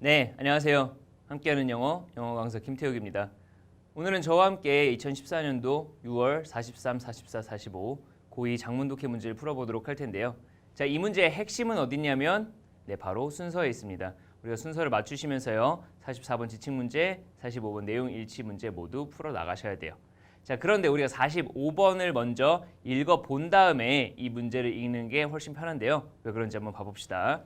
네, 안녕하세요. 함께하는 영어, 영어 강사 김태욱입니다. 오늘은 저와 함께 2014년도 6월 43, 44, 45 고2 장문독해 문제를 풀어보도록 할 텐데요. 자, 이 문제의 핵심은 어딨냐면 네, 바로 순서에 있습니다. 우리가 순서를 맞추시면서요. 44번 지침 문제, 45번 내용 일치 문제 모두 풀어 나가셔야 돼요. 자, 그런데 우리가 45번을 먼저 읽어 본 다음에 이 문제를 읽는 게 훨씬 편한데요. 왜 그런지 한번 봐 봅시다.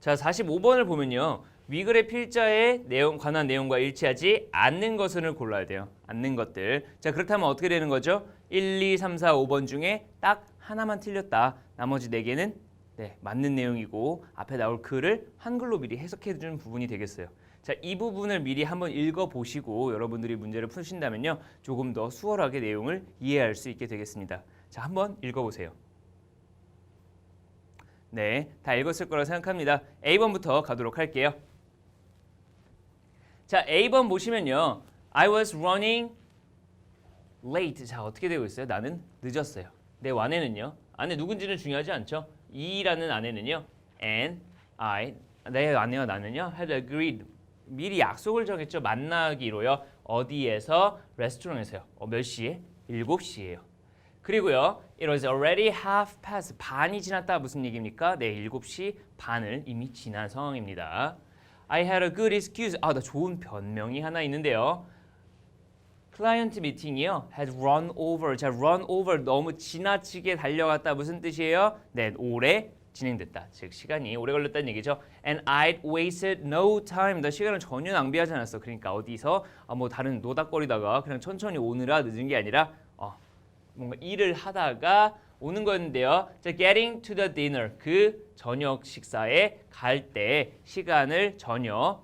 자, 45번을 보면요. 위글의 필자의 내용 관한 내용과 일치하지 않는 것을 골라야 돼요. 않는 것들. 자, 그렇다면 어떻게 되는 거죠? 1, 2, 3, 4, 5번 중에 딱 하나만 틀렸다. 나머지 네 개는 네, 맞는 내용이고 앞에 나올 글을 한글로 미리 해석해 주는 부분이 되겠어요. 자, 이 부분을 미리 한번 읽어 보시고 여러분들이 문제를 푸신다면요. 조금 더 수월하게 내용을 이해할 수 있게 되겠습니다. 자, 한번 읽어 보세요. 네, 다 읽었을 거라 생각합니다. A번부터 가도록 할게요. 자, A번 보시면요. I was running late. 자, 어떻게 되고 있어요? 나는 늦었어요. 내 완에는요. 안에 누군지는 중요하지 않죠. E라는 안에는요. And I 내 아내와 나는요. had agreed. 미리 약속을 정했죠. 만나기로요. 어디에서? 레스토랑에서요. 어, 몇 시에? 7시예요. 그리고요. It was already half past. 반이 지났다 무슨 얘기입니까? 네, 7시 반을 이미 지난 상황입니다. I had a good excuse. 아, 나 좋은 변명이 하나 있는데요. 클라이언트 미팅이요. had run over. 자, run over 너무 지나치게 달려갔다 무슨 뜻이에요? 네, 오래 진행됐다. 즉 시간이 오래 걸렸다는 얘기죠. And I'd wasted no time. 나 시간을 전혀 낭비하지 않았어. 그러니까 어디서 아, 뭐 다른 노닥거리다가 그냥 천천히 오느라 늦은 게 아니라 어, 뭔가 일을 하다가 오는 건데요. 자, getting to the dinner 그 저녁 식사에 갈 때 시간을 전혀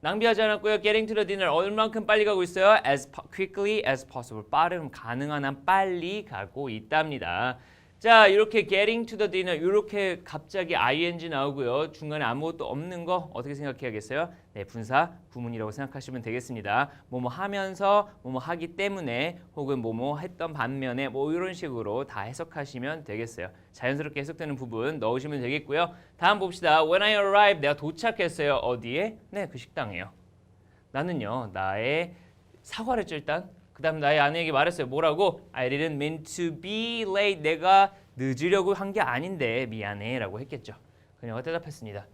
낭비하지 않았고요. Getting to the dinner 얼만큼 빨리 가고 있어요? As quickly as possible. 빠름 가능한 한 빨리 가고 있답니다. 자, 이렇게 getting to the dinner 이렇게 갑자기 ing 나오고요. 중간에 아무것도 없는 거 어떻게 생각해야겠어요? 네, 분사 구문이라고 생각하시면 되겠습니다. 뭐뭐 하면서 뭐뭐 하기 때문에 혹은 뭐뭐 했던 반면에 뭐 이런 식으로 다 해석하시면 되겠어요. 자연스럽게 해석되는 부분 넣으시면 되겠고요. 다음 봅시다. When I arrived 내가 도착했어요. 어디에? 네, 그 식당이에요. 나는요. 나의 사과를 했죠, 일단. 그 다음 나의 아내에게 말했어요. 뭐라고? I didn't mean to be late. 내가 늦으려고 한 게 아닌데 미안해 라고 했겠죠. 그녀가 대답했습니다.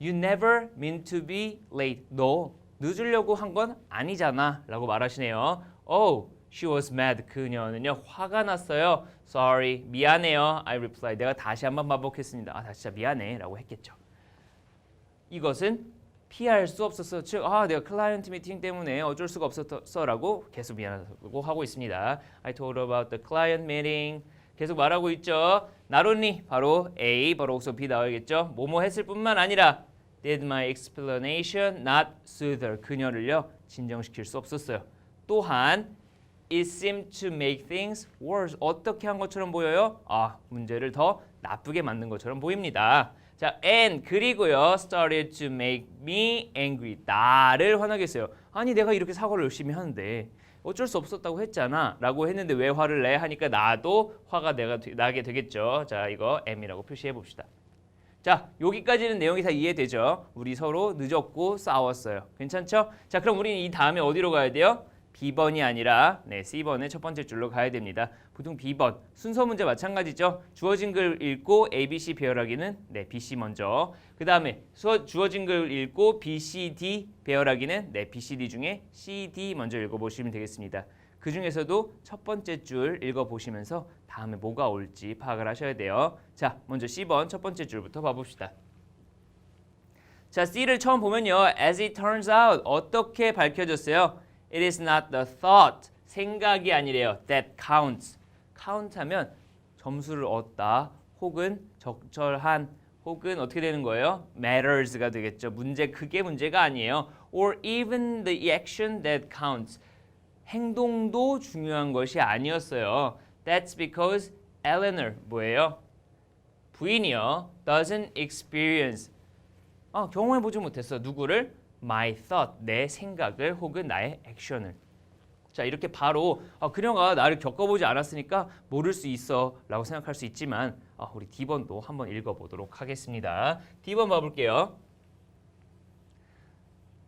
You never mean to be late. 너 늦으려고 한 건 아니잖아 라고 말하시네요. Oh, she was mad. 그녀는요 화가 났어요. Sorry, 미안해요. I replied. 내가 다시 한번 반복했습니다. 아, 나 진짜 미안해 라고 했겠죠. 이것은 피할 수 없었어. 즉, 아, 내가 클라이언트 미팅 때문에 어쩔 수가 없었어라고 계속 미안하다고 하고 있습니다. I told about the client meeting. 계속 말하고 있죠. Only 바로 A, 바로 också B 나와야겠죠. 뭐뭐 했을 뿐만 아니라 did my explanation not soothe her. 그녀를요 진정시킬 수 없었어요. 또한 it seemed to make things worse. 어떻게 한 것처럼 보여요? 아, 문제를 더 나쁘게 만든 것처럼 보입니다. 자, and 그리고요 started to make me angry. 나를 화나게 했어요. 아니 내가 이렇게 사과를 열심히 하는데 어쩔 수 없었다고 했잖아 라고 했는데 왜 화를 내 하니까 나도 화가 내가 되- 나게 되겠죠. 자, 이거 M이라고 표시해 봅시다. 자, 여기까지는 내용이 다 이해되죠? 우리 서로 늦었고 싸웠어요. 괜찮죠? 자, 그럼 우리는 이 다음에 어디로 가야 돼요? B번이 아니라 네, C번의 첫 번째 줄로 가야 됩니다. 보통 B번 순서 문제 마찬가지죠. 주어진 글 읽고 A, B, C 배열하기는 네, B, C 먼저. 그 다음에 주어진 글 읽고 B, C, D 배열하기는 네, B, C, D 중에 C, D 먼저 읽어보시면 되겠습니다. 그 중에서도 첫 번째 줄 읽어보시면서 다음에 뭐가 올지 파악을 하셔야 돼요. 자, 먼저 C번 첫 번째 줄부터 봐봅시다. 자, C를 처음 보면요. As it turns out 어떻게 밝혀졌어요? It is not the thought 생각이 아니래요. That counts. count하면 점수를 얻다 혹은 적절한 혹은 어떻게 되는 거예요? matters가 되겠죠. 문제 그게 문제가 아니에요. or even the action that counts. 행동도 중요한 것이 아니었어요. That's because Eleanor 뭐예요? 부인이요. doesn't experience 아, 경험해 보지 못했어. 누구를? My thought 내 생각을 혹은 나의 액션을. 자 이렇게 바로 아, 그녀가 나를 겪어보지 않았으니까 모를 수 있어 라고 생각할 수 있지만 아, 우리 D번도 한번 읽어보도록 하겠습니다. D번 봐볼게요.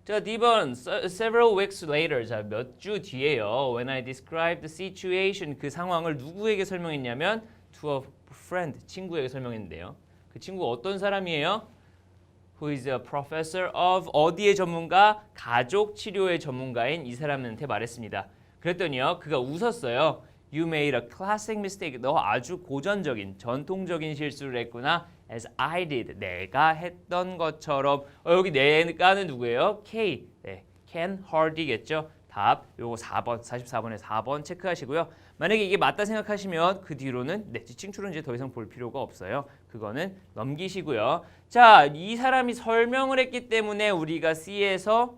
자, D번 se- several weeks later 자, 몇 주 뒤에요. When I described the situation 그 상황을 누구에게 설명했냐면 to a friend 친구에게 설명했는데요. 그 친구 어떤 사람이에요? Who is a professor of 어디의 전문가? 가족 치료의 전문가인 이 사람한테 말했습니다. 그랬더니요. 그가 웃었어요. You made a classic mistake. 너 아주 고전적인 전통적인 실수를 했구나. As I did. 내가 했던 것처럼. 어, 여기 내가는 누구예요? K. 네. Ken Hardy겠죠. 답 요거 4번 44번에 4번 체크하시고요. 만약에 이게 맞다 생각하시면 그 뒤로는 네, 지칭출은 이제 더 이상 볼 필요가 없어요. 그거는 넘기시고요. 자, 이 사람이 설명을 했기 때문에 우리가 C에서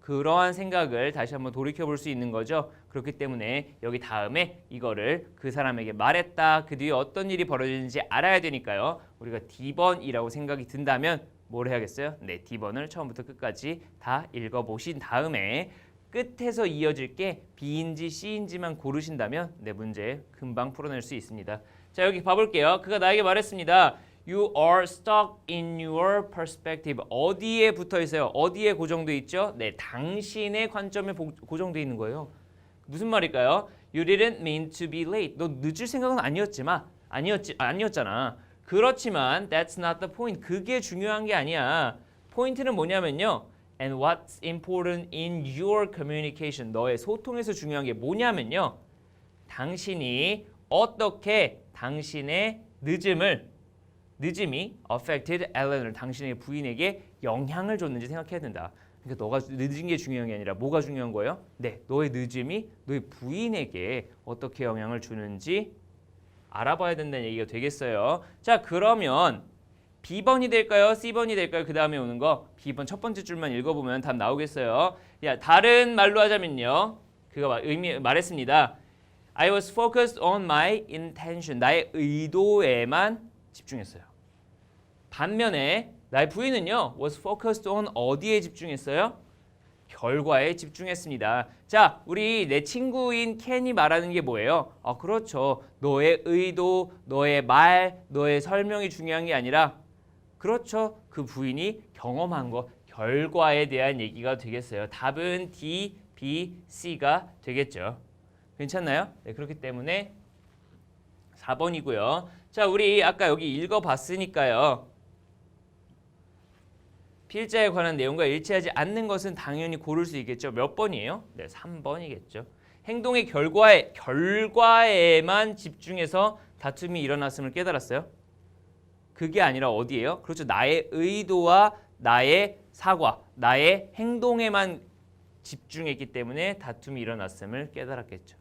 그러한 생각을 다시 한번 돌이켜 볼 수 있는 거죠. 그렇기 때문에 여기 다음에 이거를 그 사람에게 말했다. 그 뒤에 어떤 일이 벌어지는지 알아야 되니까요. 우리가 D번이라고 생각이 든다면 뭘 해야겠어요? 네, D번을 처음부터 끝까지 다 읽어 보신 다음에 끝에서 이어질 게 B인지 C인지만 고르신다면 내 문제 금방 풀어낼 수 있습니다. 자, 여기 봐볼게요. 그가 나에게 말했습니다. You are stuck in your perspective. 어디에 붙어 있어요? 어디에 고정돼 있죠? 네, 당신의 관점에 보- 고정돼 있는 거예요. 무슨 말일까요? You didn't mean to be late. 너 늦을 생각은 아니었지만 아니었지 아니었잖아. 그렇지만 that's not the point. 그게 중요한 게 아니야. 포인트는 뭐냐면요. And what's important in your communication. 너의 소통에서 중요한 게 뭐냐면요. 당신이 어떻게 당신의 늦음을 늦음이 affected Ellen을 당신의 부인에게 영향을 줬는지 생각해야 된다. 그러니까 너가 늦은 게 중요한 게 아니라 뭐가 중요한 거예요? 네, 너의 늦음이 너의 부인에게 어떻게 영향을 주는지 알아봐야 된다는 얘기가 되겠어요. 자, 그러면 B번이 될까요? C번이 될까요? 그 다음에 오는 거 B번 첫 번째 줄만 읽어보면 답 나오겠어요. 야, 다른 말로 하자면요. 그가 말- 의미 말했습니다. I was focused on my intention. 나의 의도에만 집중했어요. 반면에 나의 부인은요. was focused on 어디에 집중했어요? 결과에 집중했습니다. 자, 우리 내 친구인 켄이 말하는 게 뭐예요? 아, 그렇죠. 너의 의도, 너의 말, 너의 설명이 중요한 게 아니라 그렇죠. 그 부인이 경험한 거, 결과에 대한 얘기가 되겠어요. 답은 D, B, C가 되겠죠. 괜찮나요? 네, 그렇기 때문에 4번이고요. 자, 우리 아까 여기 읽어봤으니까요. 필자에 관한 내용과 일치하지 않는 것은 당연히 고를 수 있겠죠. 몇 번이에요? 네, 3번이겠죠. 행동의 결과에 결과에만 집중해서 다툼이 일어났음을 깨달았어요. 그게 아니라 어디예요? 그렇죠. 나의 의도와 나의 사과, 나의 행동에만 집중했기 때문에 다툼이 일어났음을 깨달았겠죠.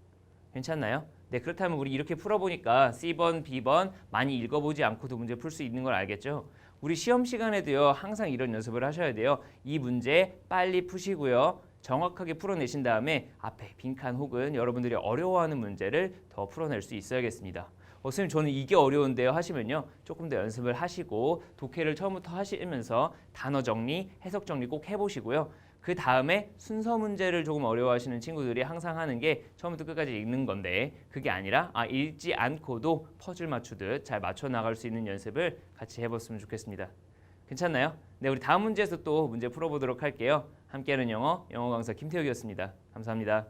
괜찮나요? 네, 그렇다면 우리 이렇게 풀어보니까 C번, B번 많이 읽어보지 않고도 문제 풀 수 있는 걸 알겠죠? 우리 시험 시간에도요 항상 이런 연습을 하셔야 돼요. 이 문제 빨리 푸시고요. 정확하게 풀어내신 다음에 앞에 빈칸 혹은 여러분들이 어려워하는 문제를 더 풀어낼 수 있어야겠습니다. 어, 선생님 저는 이게 어려운데요 하시면요 조금 더 연습을 하시고 독해를 처음부터 하시면서 단어 정리, 해석 정리 꼭 해보시고요. 그 다음에 순서 문제를 조금 어려워하시는 친구들이 항상 하는 게 처음부터 끝까지 읽는 건데 그게 아니라 아 읽지 않고도 퍼즐 맞추듯 잘 맞춰 나갈 수 있는 연습을 같이 해봤으면 좋겠습니다. 괜찮나요? 네, 우리 다음 문제에서 또 문제 풀어보도록 할게요. 함께하는 영어 영어 강사 김태욱이었습니다. 감사합니다.